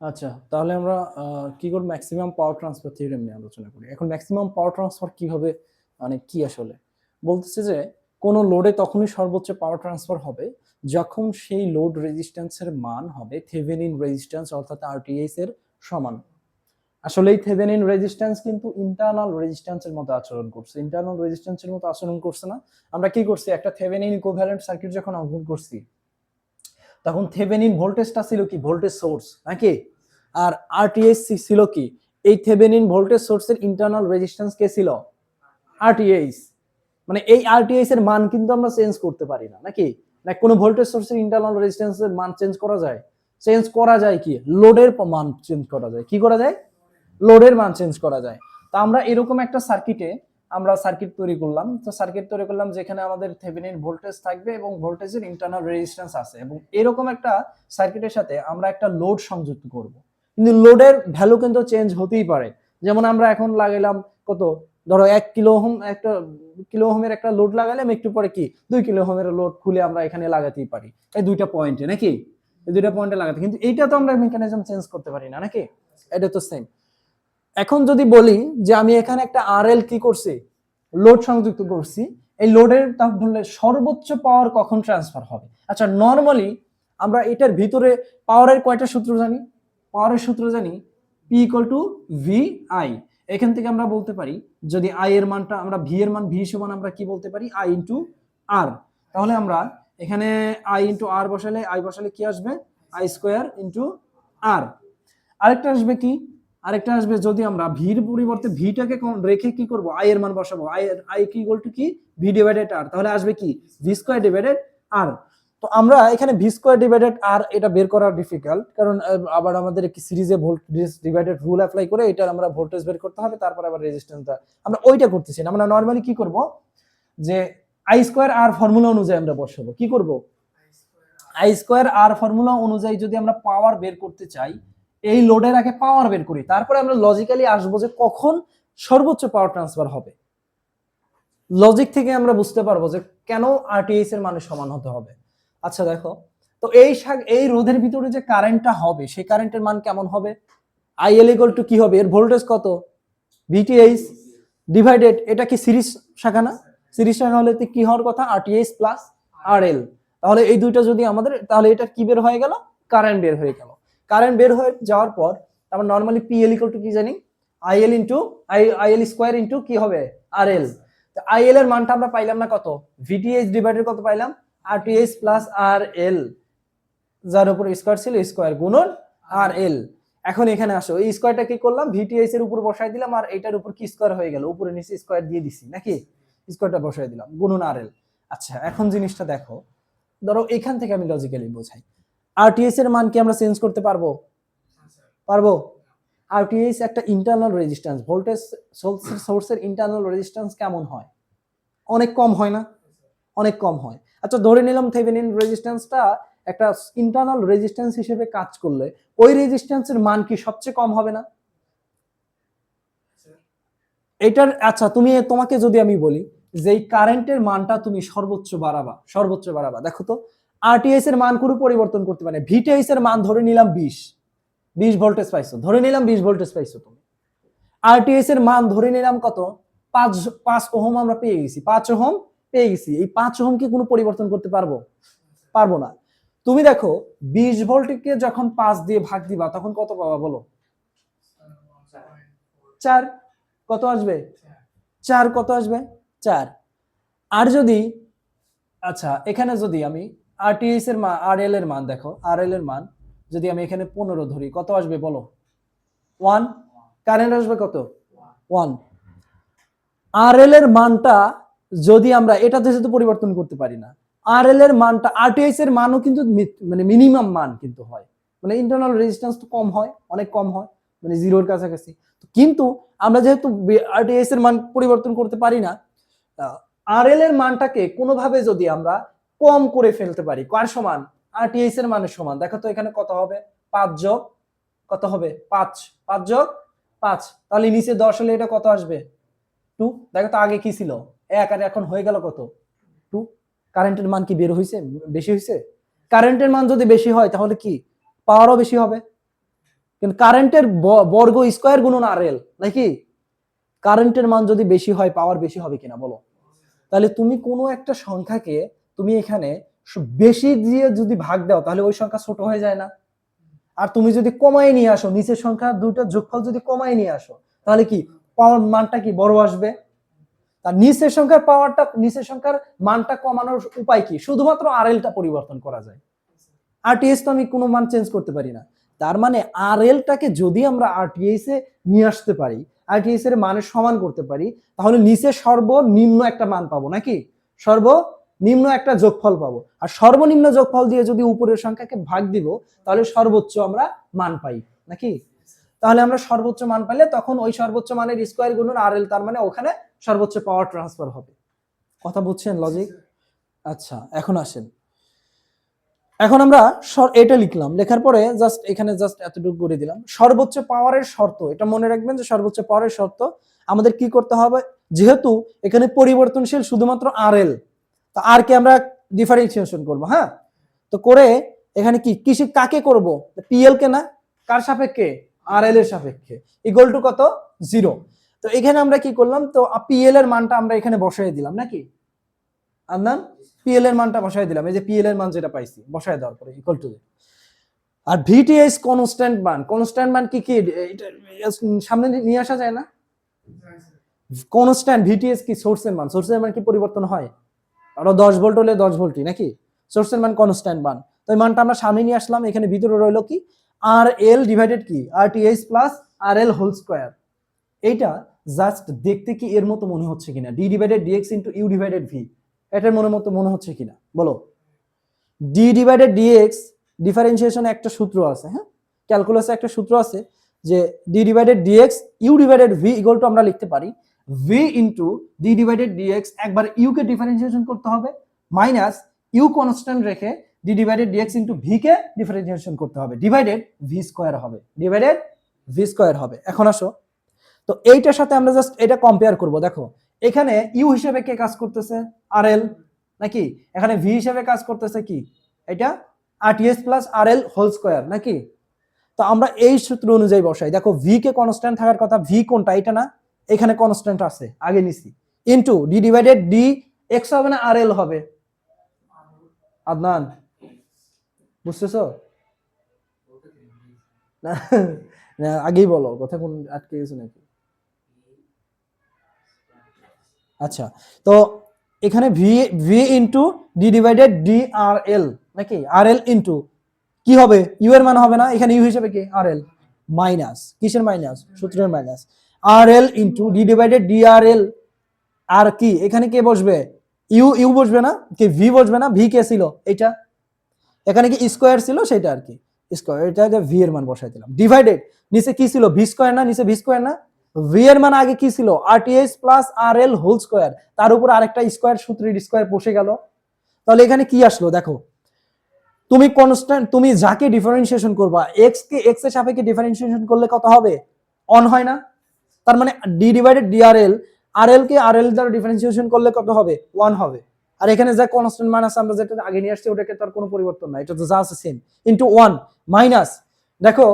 আচ্ছা তাহলে আমরা কি করব? ম্যাক্সিমাম পাওয়ার ট্রান্সফার থিওরেম নিয়ে আলোচনা করি। এখন ম্যাক্সিমাম পাওয়ার ট্রান্সফার কীভাবে মানে কি আসলে? বলতেছে যে, কোন লোডে তখনই সর্বোচ্চ পাওয়ার ট্রান্সফার হবে যখন সেই লোড রেজিস্ট্যান্সের মান হবে থেভেনিন রেজিস্ট্যান্স অর্থাৎ আরটিএস এর সমান। আসলে এই থেভেনিন রেজিস্ট্যান্স কিন্তু ইন্টারনাল রেজিস্ট্যান্সের মতো আচরণ করছে। ইন্টারনাল রেজিস্ট্যান্সের মতো আচরণ করছে না। আমরা কি করছি? একটা থেভেনিন ইকুইভ্যালেন্ট সার্কিট যখন অঙ্কন করছি তখন থেভেনিন ভোল্টেজটা ছিল কি? ভোল্টেজ সোর্স, নাকি? আর আরটিএস ছিল কি? এই থেভেনিন ভোল্টেজ সোর্সের ইন্টারনাল রেজিস্ট্যান্স কে ছিল? আরটিএস মানে এই আরটিএস এর মান কিন্তু আমরা চেঞ্জ করতে পারি না, নাকি? না কোনো ভোল্টেজ সোর্সের ইন্টারনাল রেজিস্ট্যান্সের মান চেঞ্জ করা যায়? চেঞ্জ করা যায় কি? লোডের মান চেঞ্জ করা যায়। কি করা যায়? লোডের মান চেঞ্জ করা যায়। তা আমরা এরকম একটা সার্কিটে আমরা সার্কিট তৈরি করলাম। তো সার্কিট তৈরি করলাম যেখানে আমাদের থেভেনিন ভোল্টেজ থাকবে এবং ভোল্টেজের ইন্টারনাল রেজিস্ট্যান্স আছে এবং এরকম একটা সার্কিটের সাথে আমরা একটা লোড সংযুক্ত করব। কিন্তু লোডের ভ্যালু কিন্তু চেঞ্জ হতেই পারে। যেমন আমরা এখন লাগাইলাম কত? ধরো এক কিলো হোম একটা কিলো হোমের একটা লোড লাগাইলাম, একটু পরে কি? দুই কিলো হোমের লোড খুলে আমরা এখানে লাগাতেই পারি। এই দুইটা পয়েন্টে নাকি? এই দুইটা পয়েন্টে লাগাতে। কিন্তু এইটা তো আমরা মেকানিজম চেঞ্জ করতে পারি না, নাকি? এটা তো সেম এখন যদি বলি যে আমি এখানে একটা আর এল কি করছি? লোড সংযুক্ত করছি। এই লোডের তাহলে সর্বোচ্চ পাওয়ার কখন ট্রান্সফার হবে? আচ্ছা নর্মালি আমরা এটার ভিতরে পাওয়ারের কয়টা সূত্র জানি? পাওয়ারের সূত্র জানি P equal to V I এখান থেকে আমরা বলতে পারি, যদি আই এর মানটা আমরা ভি এর মান ভি সমান আমরা কি বলতে পারি? আই ইন্টু আর তাহলে আমরা এখানে আই ইন্টু আর বসালে আই বসালে কি আসবে? আই স্কোয়ার ইন্টু আর আরেকটা আসবে কি? আরেকটা আসবে যদি আমরা ভির পরিবর্তে ভিটাকে রেখে কি করব? আই এর মান বসাবো। আই এর আই কি ইকুয়াল টু কি? ভি ডিভাইডেড আর তাহলে আসবে কি? ভি স্কোয়ার ডিভাইডেড আর তো আমরা এখানে ভি স্কোয়ার ডিভাইডেড আর এটা বের করা ডিফিকাল্ট কারণ আবার আমাদের কি সিরিজে ভোল্টেজ ডিভাইডেড রুল অ্যাপ্লাই করে এটার আমরা ভোল্টেজ বের করতে হবে তারপর আবার রেজিস্ট্যান্সটা আমরা ওইটা করতেছি না। আমরা নর্মালি কি করব? যে আই স্কোয়ার আর ফর্মুলা অনুযায়ী আমরা বসাবো। কি করব? আই স্কোয়ার আর ফর্মুলা অনুযায়ী যদি আমরা পাওয়ার বের করতে চাই এই লোডের আগে পাওয়ার বের করি। তারপরে আমরা লজিক্যালি আসব যে কখন সর্বোচ্চ পাওয়ার ট্রান্সফার হবে। লজিক থেকে আমরা বুঝতে পারব যে কেন আরটিএস এর মানে সমান হতে হবে। আচ্ছা দেখো। তো এই শাক- এই রোধের ভিতরে যে কারেন্টটা হবে, সেই কারেন্টের মান কেমন হবে? আইএল ইকুয়াল টু কি হবে? এর ভোল্টেজ কত? ভিটিএইচ ডিভাইডেড এটা কি সিরিজ শাখা না? সিরিজ শাখা হলে কি হওয়ার কথা? আরটিএইচ প্লাস আরএল তাহলে এই দুইটা যদি আমাদের, তাহলে এটা কি বের হয়ে গেল? কারেন্ট বের হয়ে গেল। কারেন্ট বের হয়ে যাওয়ার পর আমরা নর্মালি পিএল ইকুয়াল টু কি জানি? IL into I IL square into কি হবে? আরএল আইএল এর মানটা আমরা পাইলাম না কত? ভিটিএইচ ডিভাইডেড কত পাইলাম? আরটিএইচ প্লাস আর এল যার উপর স্কোয়ার ছিল স্কোয়ার গুণন আর এল এখন এখানে আসো, এই স্কোয়ারটা কি করলাম? ভিটিএইচ এর উপর বসাই দিলাম আর এটার উপর কি স্কোয়ার হয়ে গেল? উপরে নিচে স্কোয়ার দিয়ে দিছি, নাকি? স্কোয়ারটা বসাই দিলাম, গুণন আর এল আচ্ছা এখন জিনিসটা দেখো। ধরো এখান থেকে আমি লজিক্যালি বোঝাই। আরটিএস এর মান কি আমরা চেঞ্জ করতে পারব? পারব? আরটিএস একটা ইন্টারনাল রেজিস্ট্যান্স ভোল্টেজ সোর্সের ইন্টারনাল রেজিস্ট্যান্স কেমন হয়? অনেক কম হয় না? অনেক কম হয়। আচ্ছা ধরে নিলাম থেভেনিন রেজিস্ট্যান্সটা একটা ইন্টারনাল রেজিস্ট্যান্স হিসেবে কাজ করলে, ওই রেজিস্ট্যান্সের মান কি সবচেয়ে কম হবে না? এটার আচ্ছা তুমি, তোমাকে যদি আমি বলি যে এই কারেন্টের মানটা তুমি সর্বোচ্চ বাড়াবা সর্বোচ্চ বাড়াবা, দেখো তো। আরটিএস এর মান কোনো পরিবর্তন করতে পারে ভিটিএস এর মান ধরে নিলাম বিশ। বিশ ভোল্টেজ পাইছো। ধরে নিলাম বিশ ভোল্টেজ পাইছো তুমি। আরটিএস এর মান ধরে নিলাম কত? পাঁচ পাঁচ ওহম আমরা পেয়ে গেছি। পাঁচ ওহম পেয়ে গেছি। এই পাঁচ ওহম কি কোনো পরিবর্তন করতে পারব? পারব না। তুমি দেখো, বিশ ভোল্টকে যখন পাঁচ দিয়ে ভাগ দিবা, তখন কত পাবা বলো? চার। কত আসবে? চার। কত আসবে? চার। আর যদি আচ্ছা এখানে যদি আমি আরটিএস এর মান আর এর মান দেখো আর এর মান যদি আমি এখানে পনেরো ধরি, কত আসবে বলো? ওয়ান কারেন্ট আসবে কত? ওয়ান আর এর মানটা যদি আমরা, এটাতে যেহেতু পরিবর্তন করতে পারি না আর এর মানটা আরটিএস এর মানও কিন্তু মানে মিনিমাম মান কিন্তু হয়। মানে ইন্টারনাল রেজিস্ট্যান্স তো কম হয়, অনেক কম হয় মানে জিরোর কাছাকাছি। কিন্তু আমরা যেহেতু আরটিএস এর মান পরিবর্তন করতে পারি না আর এর মানটাকে কোনোভাবে যদি আমরা কম করে ফেলতে পারি। কার সমান? আরটিএস এর মানের সমান। দেখো তো এখানে কত হবে? পাঁচ যোগ, কত হবে? পাঁচ। পাঁচ যোগ, পাঁচ। তাহলে নিচে দশ হলে এটা কত আসবে? টু দেখো তো আগে কি ছিল? এক আর এখন হয়ে গেল কত? টু কারেন্টের মান কি বের হয়েছে বেশি হয়েছে কারেন্টের মান যদি বেশি হয়, তাহলে কি? পাওয়ারও বেশি হবে। কিন্তু কারেন্টের বর্গ স্কোয়ার গুণন আর এল নাকি? কারেন্টের মান যদি বেশি হয় পাওয়ার বেশি হবে কিনা বলো? তাহলে তুমি কোনো একটা সংখ্যাকে তুমি এখানে বেশি দিয়ে যদি ভাগ দাও, তাহলে ওই সংখ্যা ছোট হয়ে যায় না। আর তুমি যদি কমাই নিয়ে আসো, নিচের সংখ্যা দুইটা যোগফল যদি কমাই নিয়ে আসো, তাহলে কি পাওয়ার মানটা কি বড় আসবে? তার নিচের সংখ্যার পাওয়ারটা, নিচের সংখ্যার মানটা কমানোর উপায় কি? শুধুমাত্র আর এলটা পরিবর্তন করা যায়। আরটিএস তো আমি কোনো মান চেঞ্জ করতে পারি না। তার মানে আর এলটাকে যদি আমরা আরটিএস এ নিয়ে আসতে পারি আরটিএস এর মানের সমান করতে পারি, তাহলে নিচে সর্বনিম্ন একটা মান পাবো, নাকি? সর্বনিম্ন একটা যোগফল পাবো। আর সর্বনিম্ন যোগফল দিয়ে যদি উপরের সংখ্যাকে ভাগ দিব, তাহলে সর্বোচ্চ আমরা মান পাই, নাকি? তাহলে আমরা সর্বোচ্চ মান পাইলে তখন ওই সর্বোচ্চ মানের স্কোয়ার গুণন আর এল, তার মানে ওখানে সর্বোচ্চ পাওয়ার ট্রান্সফার হবে। কথা বুঝছেন লজিক? আচ্ছা এখন আসেন। এখন আমরা এটা লিখলাম। লেখার পরে জাস্ট এখানে জাস্ট এতটুকু করে দিলাম। সর্বোচ্চ পাওয়ারের শর্ত, এটা মনে রাখবেন যে সর্বোচ্চ পাওয়ারের শর্ত, আমাদের কি করতে হবে? যেহেতু এখানে পরিবর্তনশীল শুধুমাত্র আর এল তো আর কে আমরা ডিফারেন্সিয়েশন করব হ্যাঁ? তো করে এখানে কি কিসে কাকে করব? পিএল কে না? কার সাপেক্ষে? আর এল এর সাপেক্ষে। ইকুয়াল টু কত? জিরো তো এখানে আমরা কি করলাম? তো পিএল এর মানটা আমরা এখানে বসাই দিলাম নাকি? আন্দান পিএল এর মানটা বসাই দিলাম। এই যে পিএল এর মান যেটা পাইছি বসাই দেওয়ার পরে equal to R VTS constant মান কনস্ট্যান্ট মান কি কি? সামনে নিয়ে আসা যায় না? কনস্ট্যান্ট ভিটিএস কি? সোর্সের মান। সোর্সের মান কি পরিবর্তন হয়? আরও দশ ভোল্ট হলে দশ ভোল্টই, নাকি? সোর্সের মান কনস্ট্যান্ট মান। তো এই মানটা আমরা সামনে নিয়ে আসলাম। এখানে ভিতরে রইল কি? আর এল ডিভাইডেড কি? R TS plus R L whole square এইটা জাস্ট দেখতে কি এর মতো মনে হচ্ছে কিনা? D divided DX into U divided V এটার মনের মতো মনে হচ্ছে কিনা? বলো। ডি ডিভাইডেড ডিএক্স ডিফারেন্সিয়েশনে একটা সূত্র আছে হ্যাঁ? ক্যালকুলাসে একটা সূত্র আছে যে D divided DX U divided V equal to আমরা লিখতে পারি। V into D divided DX একবার ইউ কে ডিফারেন্সিয়েশন করতে হবে মাইনাস ইউ কনস্ট্যান্ট রেখে D divided DX into V কে ডিফারেন্সিয়েশন করতে হবে। ডিভাইডেড ভি স্কোয়ার হবে। ডিভাইডেড ভি স্কোয়ার হবে। এখন আসো। তো এইটার সাথে আমরা জাস্ট এটা কম্পেয়ার করব। দেখো, এখানে ইউ হিসেবে কে কাজ করতেছে? আর এল নাকি? এখানে ভি হিসেবে কাজ করতেছে কি? এটা RTS plus R L whole square নাকি? তো আমরা এই সূত্র অনুযায়ী বসাই। দেখো ভি কে কনস্ট্যান্ট থাকার কথা ভি কোনটা? এটা না এখানে কনস্ট্যান্ট আছে, আগে নিছি। Into D divided D X হবে না আর এল হবে? আদনান, বুঝতেছো? না আগেই বলো, কথা কোন আটকে গেছে নাকি? আচ্ছা তো এখানে V V into D divided D R L নাকি? আর এল ইনটু কি হবে? ইউ এর মান হবে না, এখানে ইউ হিসেবে কি? আর এল মাইনাস কিসের মাইনাস সূত্রের minus R L into D divided D R L আর কি? এখানে কে বসবে? ইউ ইউ বসবে না? কি? ভি বসবে না? ভি কে ছিল? এটা এখানে কি স্কোয়ার ছিল? সেটা আর কি। স্কোয়ার এটা যে ভি এর মান বসাই দিলাম। ডিভাইডেড নিচে কি ছিল? ভি স্কোয়ার না? নিচে ভি স্কোয়ার না? ভি এর মান আগে কি ছিল? RTS plus R L whole square তার উপর আরেকটা স্কোয়ার সূত্রের স্কোয়ার বসে গেল। তাহলে এখানে কি আসলো? দেখো। তুমি কনস্ট্যান্ট তুমি যাকে ডিফারেন্সিয়েশন করবা এক্স কে এক্সের সাপেক্ষে ডিফারেন্সিয়েশন করলে কত হবে? অন হয় না। তার মানে D divided DRL R L কে আর এল দ্বারা ডিফারেন্সিয়েশন করলে কত হবে? ওয়ান হবে। আর এখানে যা কনস্ট্যান্ট মান আছে আমরা যেটা আগে নিয়ে আসছি ওটাকে তার কোনো পরিবর্তন নাই এটা তো যা আছে সেম ইন্টু ওয়ান মাইনাস দেখো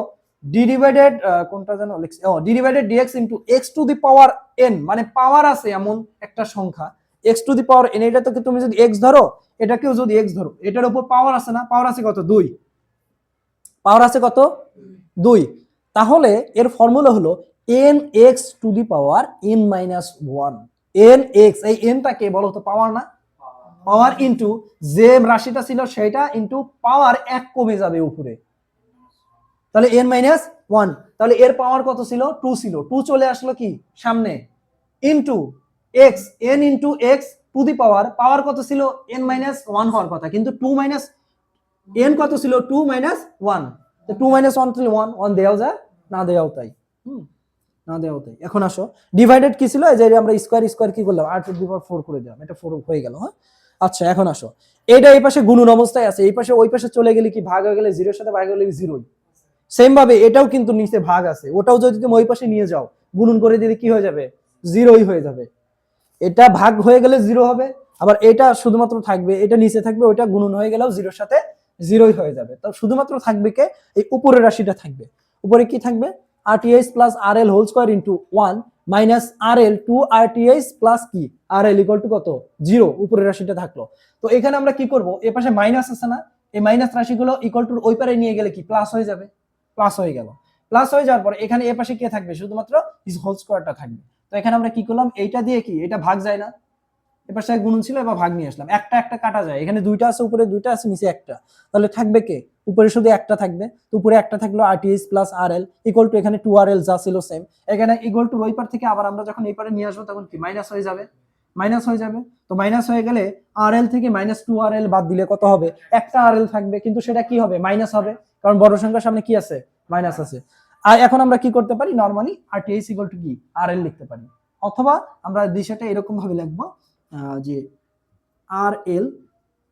ডি ডিভাইডেড কোনটা যেন ও D divided DX into X to the power N মানে পাওয়ার আছে এমন একটা সংখ্যা। X to the power N এটা তো তুমি যদি এক্স ধরো এটাকেও যদি এক্স ধরো এটার উপর পাওয়ার আছে না? পাওয়ার আছে কত? দুই। পাওয়ার আছে কত? দুই। তাহলে এর ফর্মুলা হলো N X to the power N minus one N X এই এনটাকে বলো তো পাওয়ার না? পাওয়ার ইন্টু যে রাশিটা ছিল সেটা ইন্টু পাওয়ার এক কমে যাবে উপরে। তাহলে এন মাইনাস ওয়ান তাহলে এর পাওয়ার কত ছিল? টু ছিল। টু চলে আসলো কি? সামনে। Into X N into X to the power power কত ছিল? এন মাইনাস ওয়ান হওয়ার কথা। কিন্তু টু মাইনাস এন কত ছিল? Two minus one two minus one তাহলে ওয়ান ওয়ান দেওয়াও যায়, না দেওয়াও তাই। হুম। না দেওয়াও তাই এখন আসো ডিভাইডেড কি ছিল? যে আমরা স্কোয়ার স্কোয়ার কি করলাম? আর টু ফোর করে দিলাম। এটা ফোর হয়ে গেল হ্যাঁ? আচ্ছা এখন আসো। এটা এই পাশে গুণন অবস্থায় আছে। এই পাশে, ওই পাশে চলে গেলে কি ভাগ হয়ে গেলে জিরোর সাথে ভাগ হয়ে গেলে জিরোই সেম ভাবে এটাও কিন্তু নিচে ভাগ আছে। ওটাও যদি তুমি ওই পাশে নিয়ে যাও, গুণন করে দিলে কি হয়ে যাবে? জিরোই হয়ে যাবে। এটা ভাগ হয়ে গেলে জিরো হবে, আবার এটা শুধুমাত্র থাকবে, এটা নিচে থাকবে, ওইটা গুণন হয়ে গেলেও জিরোর সাথে জিরোই হয়ে যাবে। তো শুধুমাত্র থাকবে কে? এই উপরের রাশিটা থাকবে। উপরে কি থাকবে? RTS plus R L whole square into one minus R L two RTS plus কি? আর এল ইকুয়াল টু কত? জিরো উপরের রাশিটা থাকল। তো এখানে আমরা কি করব? এ পাশে মাইনাস আছে না? এই মাইনাস রাশিগুলো ইকুয়াল টু ওই পারে নিয়ে গেলে কি? প্লাস হয়ে যাবে। প্লাস হয়ে গেল। প্লাস হয়ে যাওয়ার পর এখানে এ পাশে কে থাকবে? শুধুমাত্র ইজ হোল স্কোয়ারটা থাকবে। তো এখানে আমরা কি করলাম? এইটা দিয়ে কি? এটা ভাগ যায় না। এ পাশে এক গুণন ছিল, এবার ভাগ নিয়ে আসলাম। একটা একটা কাটা যায়। এখানে দুইটা আছে, উপরে দুইটা আছে, নিচে একটা। তাহলে থাকবে কে? উপরে শুধু একটা থাকবে, তো উপরে একটা থাকল RTS plus R L equal to এখানে টু আর এল যা ছিল সেম এখানে ইকুয়াল টু ওই পার থেকে আবার আমরা যখন এই পারে নিয়ে আসব, তখন কি? মাইনাস হয়ে যাবে। মাইনাস হয়ে যাবে। তো মাইনাস হয়ে গেলে আর এল থেকে মাইনাস টু আর এল বাদ দিলে কত হবে? একটা আর এল থাকবে। কিন্তু সেটা কি হবে? মাইনাস হবে। কারণ বড় সংখ্যার সামনে কি আছে? মাইনাস আছে। আর এখন আমরা কি করতে পারি? Normally R T H equal to কি? আর এল লিখতে পারি। অথবা আমরা দিশাটা এরকম ভাবে লিখব যে R L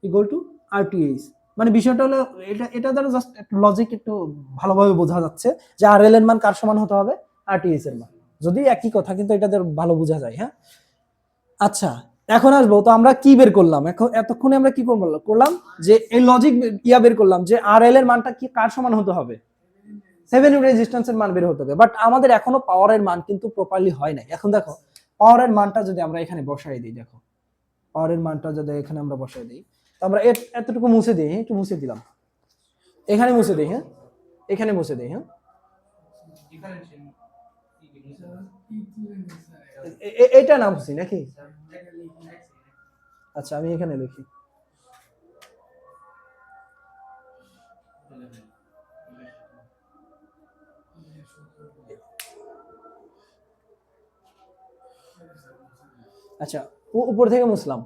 equal to R T H মানে বিষয়টা হলো, এটা এটা দ্বারা জাস্ট লজিক একটু ভালোভাবে বোঝা যাচ্ছে যে আর এল এর মান কার সমান হতে হবে? আর টি এর মান। যদি একই কথা, কিন্তু এটা ভালো বোঝা যায় হ্যাঁ? আচ্ছা এখন আসব। তো আমরা কি বের করলাম? এখন এতক্ষণে আমরা কি করব? করলাম যে এই লজিক ইয়া বের করলাম যে আর এল এর মানটা কি কার সমান হতে হবে? সেভেন রেজিস্ট্যান্সের মান বের হতে হবে। বাট আমাদের এখনও পাওয়ারের মান কিন্তু প্রপারলি হয় নাই। এখন দেখো পাওয়ারের মানটা যদি আমরা এখানে বসাই দিই, দেখো। পাওয়ারের মানটা যদি এখানে আমরা বসাই দিই তো আমরা এত- এতটুকু মুছে দিই হ্যাঁ? একটু মুছে দিলাম। এখানে মুছে দিই হ্যাঁ? এখানে মুছে দিই হ্যাঁ? এ- এ- এটা নাম মুছি নাকি? আচ্ছা আমি এখানে লিখি। আচ্ছা উ- উপর থেকে মুছলাম।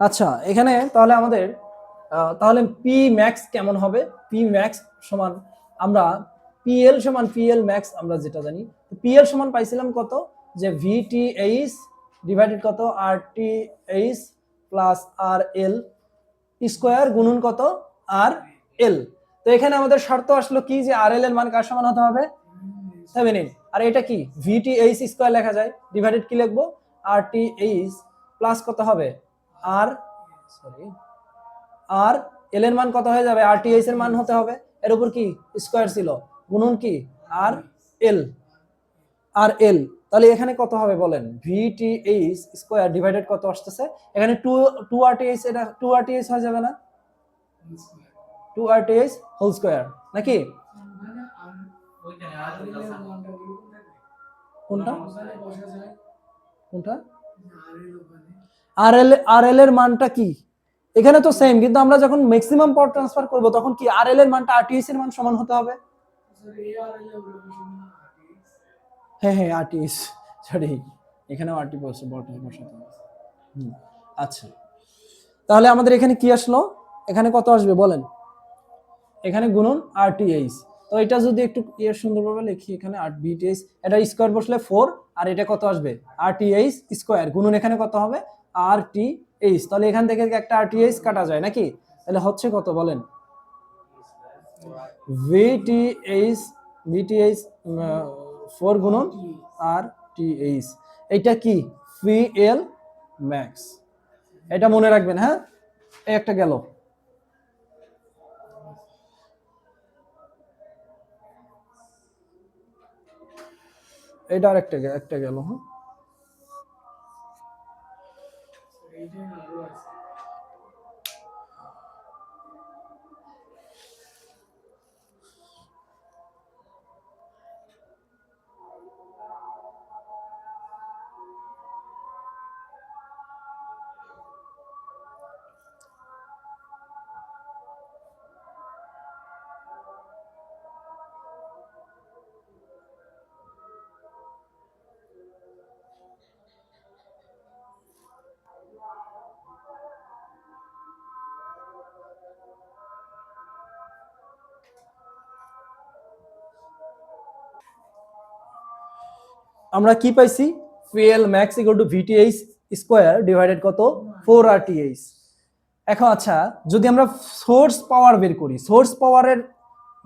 আচ্ছা এখানে তাহলে আমাদের তাহলে পি ম্যাক্স কেমন হবে? পি ম্যাক্স সমান আমরা পিএল সমান পিএল ম্যাক্স আমরা যেটা জানি পিএল সমান পাইছিলাম কত? যে ভিটি এইচ ডিভাইডেড কত? R T H plus R L square গুণন কত? আর এল তো এখানে আমাদের শর্ত আসলো কি? যে আর এল এর মান কার সমান হতে হবে? সেভেন আর এটা কি? ভিটি এইচ স্কোয়ার লেখা যায়। ডিভাইডেড কি লিখব? আর টি এইচ প্লাস কত হবে? আর সরি আর এল এর মান কত হয়ে যাবে? আর টি এর মান হতে হবে। এর উপর কি? স্কোয়ার ছিল। গুণন কি? আর এল আর এল তাহলে এখানে কত হবে বলেন? V T H square divided কত আসতেছে? এখানে two two R T H এটা টু আর টি এইচ হয়ে যাবে না? Two R T H whole square নাকি? কোনটা? কোনটা? আর এল আর এর মানটা কি? এখানে তো সেম কিন্তু আমরা যখন ম্যাক্সিমাম পাওয়ার ট্রান্সফার করব তখন কি আর এল এর মানটা আরটিএস এর মান সমান হতে হবে? হ্যাঁ হ্যাঁ আরটিএস সরি এখানেও আরটি বসে বসাতে হবে হুম, আচ্ছা। তাহলে আমাদের এখানে কি আসলো? এখানে কত আসবে বলেন? এখানে গুণন আরটিএইচ তো এটা যদি একটু ইয়ে সুন্দরভাবে লিখি এখানে আট বিটিএইচ এটা স্কোয়ার বসলে ফোর আর এটা কত আসবে? আরটিএইচ স্কোয়ার গুণন এখানে কত হবে? আর টি এইচ তাহলে এখান থেকে একটা আরটিএইচ কাটা যায় নাকি? তাহলে হচ্ছে কত বলেন? ভিটিএইচ ভিটিএইচ ফোর গুণন আর টিএইচ এইটা কি? এল ম্যাক্স এটা মনে রাখবেন হ্যাঁ? এই একটা গেল। এটা আর একটা একটা গেল হ্যাঁ? agent or otherwise. আমরা কি পাইছি? PL max equal to VTH square divided কত? ফোর আর টিএইচ এখন আচ্ছা যদি আমরা সোর্স পাওয়ার বের করি সোর্স পাওয়ারের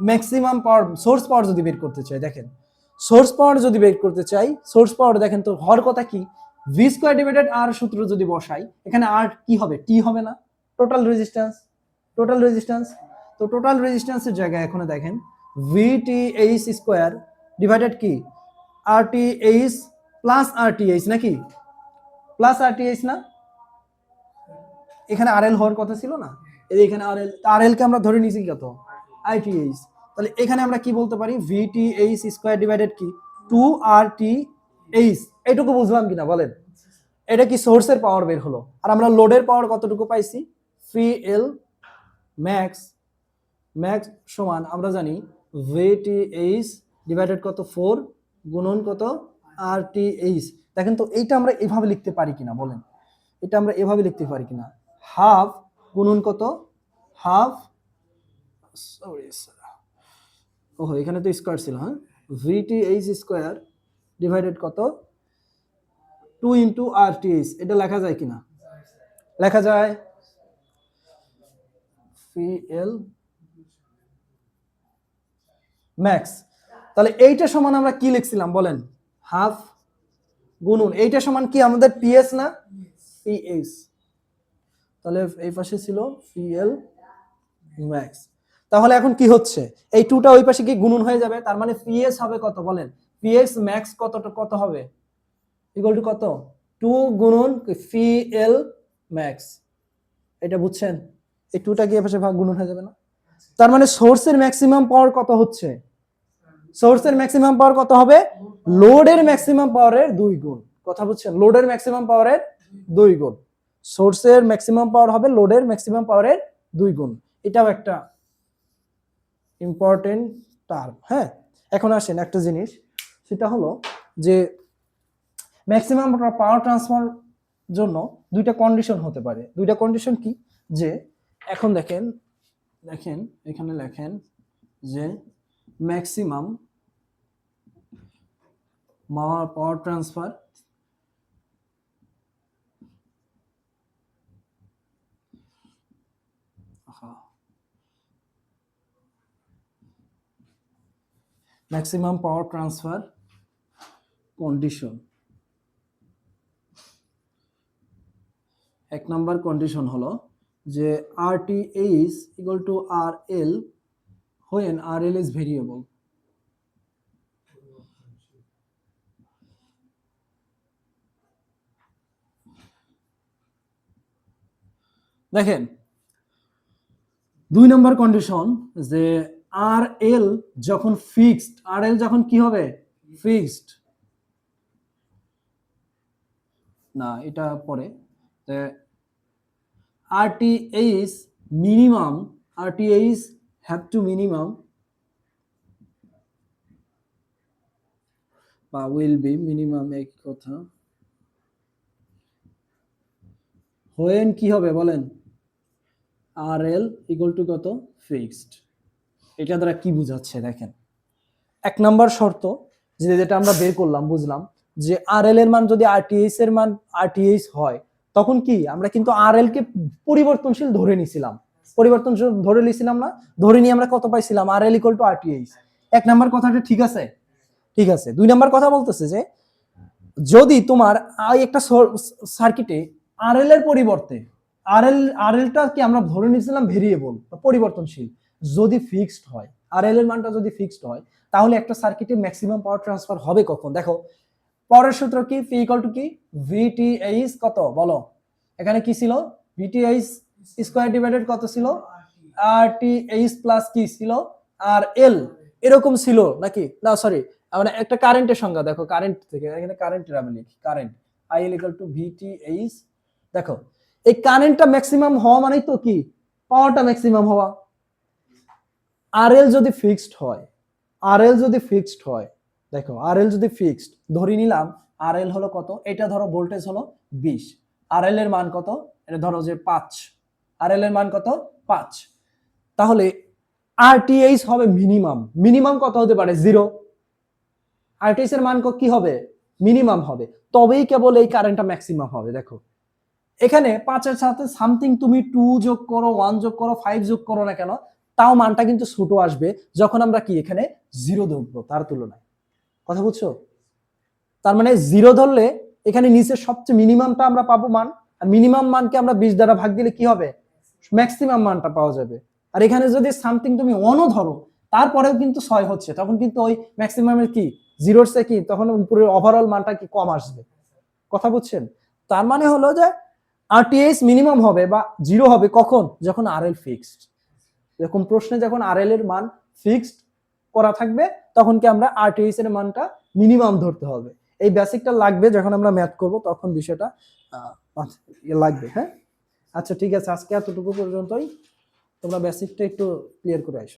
ম্যাক্সিমাম পাওয়ার সোর্স পাওয়ার যদি বের করতে চাই, দেখেন সোর্স পাওয়ার যদি বের করতে চাই সোর্স পাওয়ার দেখেন তো, হর কথা কি? ভি স্কোয়ার ডিভাইডেড আর সূত্র যদি বসাই, এখানে আর কি হবে? টি হবে না। টোটাল রেজিস্ট্যান্স টোটাল রেজিস্ট্যান্স তো টোটাল রেজিস্ট্যান্সের জায়গায় এখন দেখেন V T H square divided কি? R T H plus R T H নাকি? প্লাস আর টি এইচ না? এখানে আর এল হওয়ার কথা ছিল না? এখানে আর এল আর এল কে আমরা ধরে নিয়েছি কত? আই টি এইচ তাহলে এখানে আমরা কি বলতে পারি? V T H square divided কি? টু আর টি এইচ এইটুকু বুঝলাম কিনা? বলেন। এটা কি সোর্সের পাওয়ার বের হলো? আর আমরা লোডের পাওয়ার কতটুকু পাইছি? ফি এল ম্যাক্স ম্যাক্স সমান আমরা জানি ভি টি এইচ ডিভাইডেড কত? ফোর গুণন কত? আর টি এইচ দেখেন তো, এইটা আমরা এভাবে লিখতে পারি কিনা, বলেন। এটা আমরা এভাবে লিখতে পারি কিনা। হাফ গুণন কত? হাফ সরি ওহো, এখানে তো স্কোয়ার ছিল হ্যাঁ? V T H square divided কত? Two into R T H এটা লেখা যায় কিনা? লেখা যায়। ফি এল ম্যাক্স তাহলে এইটা সমান আমরা কি লিখছিলাম বলেন? হাফ গুনুন এইটা সমান কি আমাদের পিএস না? পিএস তাহলে এই পাশে ছিল পিএল ম্যাক্স তাহলে এখন কি হচ্ছে? এই টুটা ওই পাশে কি গুনুন হয়ে যাবে, তার মানে পিএস হবে কত বলেন? পিএস ম্যাক্স কত কত হবে? ইকুয়াল টু কত? টু গুনুন ফি এল ম্যাক্স এটা বুঝছেন? এই টুটা কি এ পাশে ভাগ গুণন হয়ে যাবে না? তার মানে সোর্সের ম্যাক্সিমাম পাওয়ার কত হচ্ছে? সোর্সের ম্যাক্সিমাম পাওয়ার কত হবে? লোডের ম্যাক্সিমাম পাওয়ারের দুই গুণ। কথা বুঝছেন? লোডের ম্যাক্সিমাম পাওয়ারের দুই গুণ। সোর্সের ম্যাক্সিমাম পাওয়ার হবে লোডের ম্যাক্সিমাম পাওয়ারের দুই গুণ। এটাও একটা ইম্পর্টেন্ট টার্ম হ্যাঁ? এখন আসেন একটা জিনিস। সেটা হলো যে ম্যাক্সিমাম পাওয়ার ট্রান্সফার জন্য দুইটা কন্ডিশন হতে পারে। দুইটা কন্ডিশন কি? যে এখন দেখেন দেখেন এখানে লেখেন যে maximum power power transfer maximum power transfer condition এক নাম্বার কন্ডিশন হলো যে R T H equal to R L when RL is variable. দেখেন, দুই নম্বর কন্ডিশন যে আর এল যখন ফিক্সড আর এল যখন কি হবে? ফিক্সড না, এটা পরে। R T H minimum R T H have to minimum বা উইল বি মিনিমাম এক কথা। হোয়েন কি হবে বলেন? আর এল ইকুয়াল টু কত? ফিক্সড এটা দ্বারা কি বুঝাচ্ছে দেখেন? এক নাম্বার শর্ত যেটা আমরা বের করলাম, বুঝলাম, যে আর এল এর মান যদি আরটিএইচ এর মান আরটিএইচ হয়, তখন কি? আমরা কিন্তু আর এল কে পরিবর্তনশীল ধরে নিছিলাম। পরিবর্তনশীল ধরে নিয়েছিলাম না, ধরে নিয়ে আমরা কত পাইছিলাম? আর এল ইকুয়াল টু আরটিএইচ এক নাম্বার কথাটা ঠিক আছে? ঠিক আছে। দুই নাম্বার কথা বলতেছে যে, যদি তোমার একটা সার্কিটে আর এল এর পরিবর্তে আর এল আর এলটা কি আমরা ধরে নিয়েছিলাম ভেরিয়েবল পরিবর্তনশীল? যদি ফিক্সড হয় আর এল এর মানটা যদি ফিক্সড হয়, তাহলে একটা সার্কিটে ম্যাক্সিমাম পাওয়ার ট্রান্সফার হবে কখন? দেখো, পরের সূত্র কি? পি ইকুয়াল টু কি? ভিটিএইচ কত? বলো। এখানে কি ছিল? ভিটিএইচ স্কোয়ার ডিভাইডেড কত ছিল? আর টি এইচ প্লাস কি ছিল? আর এল এরকম ছিল নাকি? না সরি মানে একটা কারেন্টের সংজ্ঞা, দেখো কারেন্ট থেকে। এখানে কারেন্টের আমি লিখি। Current I L equal to VT H দেখো এই কারেন্টটা ম্যাক্সিমাম হওয়া মানেই তো কি? পাওয়ারটা ম্যাক্সিমাম হওয়া। আর এল যদি ফিক্সড হয় আর এল যদি ফিক্সড হয়, দেখো আর এল যদি ফিক্সড ধরে নিলাম আর এল হলো কত? এটা ধরো ভোল্টেজ হলো বিশ। আর এল এর মান কত? এটা ধরো যে পাঁচ। আর এল এর মান কত? পাঁচ। তাহলে আর আরটিএইচ হবে মিনিমাম মিনিমাম কত হতে পারে? জিরো আর আরটিএইচ এর মান কি হবে? মিনিমাম হবে। তবেই কেবল এই কারেন্টটা ম্যাক্সিমাম হবে, দেখো। এখানে পাঁচের সাথে সামথিং তুমি টু যোগ করো ওয়ান যোগ করো ফাইভ যোগ করো না কেন, তাও মানটা কিন্তু ছোট আসবে যখন আমরা কি এখানে জিরো ধরবো, তার তুলনায়। কথা বুঝছ? তার মানে জিরো ধরলে এখানে নিচে সবচেয়ে মিনিমামটা আমরা পাবো মান, আর মিনিমাম মানকে আমরা বিশ দ্বারা ভাগ দিলে কি হবে? ম্যাক্সিমাম মানটা পাওয়া যাবে। আর এখানে যদি সামথিং তুমি অনও ধরো, তারপরেও কিন্তু ছয় হচ্ছে, তখন কিন্তু ওই ম্যাক্সিমামের কি? জিরোর সে কি? তখন উপরে ওভারঅল মানটা কি কম আসবে। কথা বুঝছেন? তার মানে হলো যে আরটিএস মিনিমাম হবে বা জিরো হবে কখন? যখন আরএল ফিক্সড এরকম প্রশ্নে যখন আরএল এর মান ফিক্সড করা থাকবে, তখন কি আমরা আরটিএস এর মানটা মিনিমাম ধরতে হবে। এই বেসিকটা লাগবে যখন আমরা ম্যাথ করব, তখন বিষয়টা ইয়ে লাগবে হ্যাঁ? আচ্ছা ঠিক আছে, আজকে এতটুকু পর্যন্তই। তোমরা বেসিকটা একটু ক্লিয়ার করে আসো।